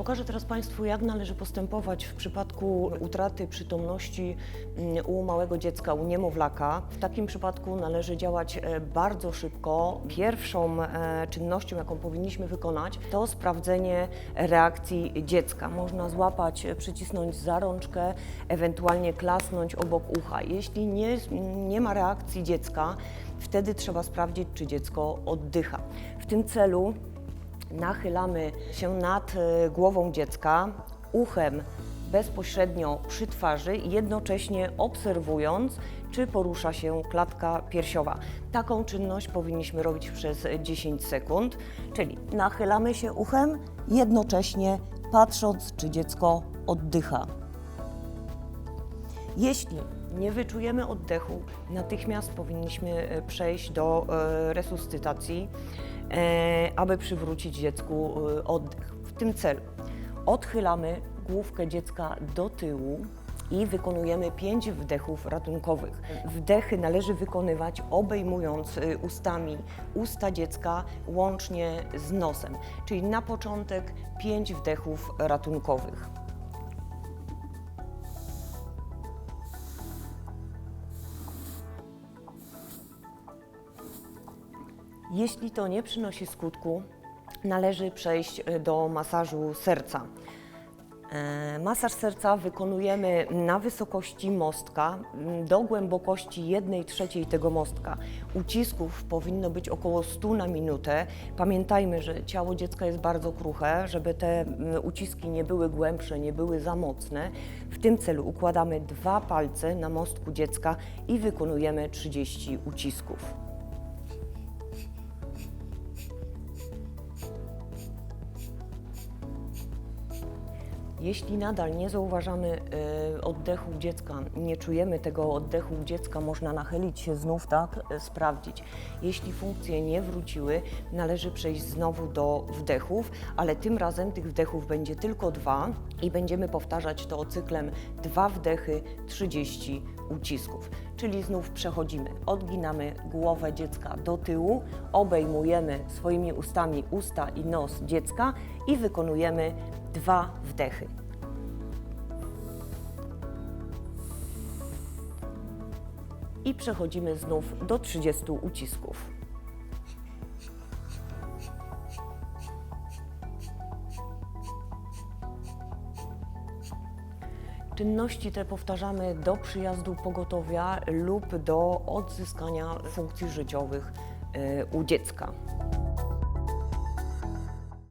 Pokażę teraz Państwu, jak należy postępować w przypadku utraty przytomności mm, u małego dziecka, u niemowlaka. W takim przypadku należy działać e, bardzo szybko. Pierwszą e, czynnością, jaką powinniśmy wykonać, to sprawdzenie reakcji dziecka. Można złapać, e, przycisnąć za rączkę, ewentualnie klasnąć obok ucha. Jeśli nie, nie ma reakcji dziecka, wtedy trzeba sprawdzić, czy dziecko oddycha. W tym celu nachylamy się nad e, głową dziecka, uchem bezpośrednio przy twarzy, jednocześnie obserwując, czy porusza się klatka piersiowa. Taką czynność powinniśmy robić przez 10 sekund, czyli nachylamy się uchem, jednocześnie patrząc, czy dziecko oddycha. Jeśli nie wyczujemy oddechu, natychmiast powinniśmy e, przejść do e, resuscytacji, e, aby przywrócić dziecku oddech. W tym celu odchylamy główkę dziecka do tyłu i wykonujemy pięć wdechów ratunkowych. Wdechy należy wykonywać obejmując ustami usta dziecka łącznie z nosem, czyli na początek pięć wdechów ratunkowych. Jeśli to nie przynosi skutku, należy przejść e, do masażu serca. E, Masaż serca wykonujemy na wysokości mostka do głębokości 1 trzeciej tego mostka. Ucisków powinno być około 100 na minutę. Pamiętajmy, że ciało dziecka jest bardzo kruche, żeby te uciski nie były głębsze, nie były za mocne. W tym celu układamy dwa palce na mostku dziecka i wykonujemy 30 ucisków. Jeśli nadal nie zauważamy e, oddechu dziecka, nie czujemy tego oddechu dziecka, można nachylić się znów, tak, e, sprawdzić. Jeśli funkcje nie wróciły, należy przejść znowu do wdechów, ale tym razem tych wdechów będzie tylko dwa i będziemy powtarzać to cyklem dwa wdechy, 30 ucisków. Czyli znów przechodzimy, odginamy głowę dziecka do tyłu, obejmujemy swoimi ustami usta i nos dziecka i wykonujemy dwa wdechy. I przechodzimy znów do 30 ucisków. Czynności te powtarzamy do przyjazdu pogotowia lub do odzyskania funkcji życiowych y, u dziecka.